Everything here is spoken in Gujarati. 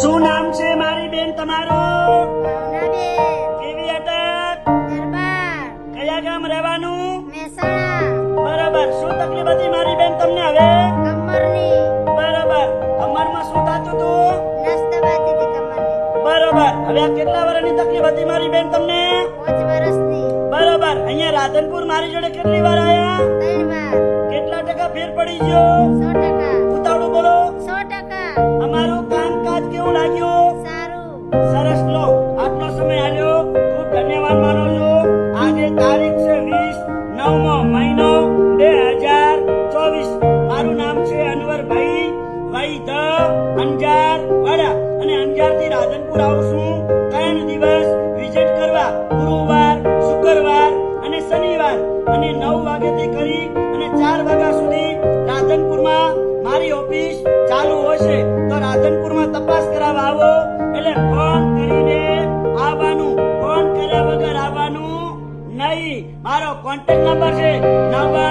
શું નામ છે મારી બેન તમારું? કેવી અટક? કયા ગામ રહેવાનું? બરાબર. શું તકલીફ હતી મારી બેન તમને હવે? બરાબર. કમરમાં શું થતું હતું? બરાબર. હવે આ કેટલા વર્ષની તકલીફ હતી મારી બેન તમને? બરાબર. અહીંયા રાધનપુર મારી જોડે કેટલી વાર આવ્યા ત્રણ વાર, કેટલા ટકા ફેર પડી ગયો? સો ટકા, ઉતાવળું બોલો. સો ટકા, અમારું કામકાજ કેવું લાગ્યું? સારું, સરસ લો. આટલો સમય આવ્યો. ખૂબ ધન્યવાદ માનું છું. આજે તારીખ છે વીસ નવમો મહિનો બે હજાર ચોવીસ. મારું નામ છે અનવરભાઈ વૈધ અંજાર વાડા. અને અંજારથી રાધનપુર આવું છું. અને નવ વાગ્યાથી કરી અને ચાર વાગ્યા સુધી રાધનપુરમાં મારી ઓફિસ ચાલુ હોય છે. તો રાધનપુરમાં તપાસ કરાવવા આવો. એટલે ફોન કરીને આવવાનું, ફોન કર્યા વગર આવવાનું નહીં. મારો કોન્ટેક્ટ નંબર છે નવ્વાણું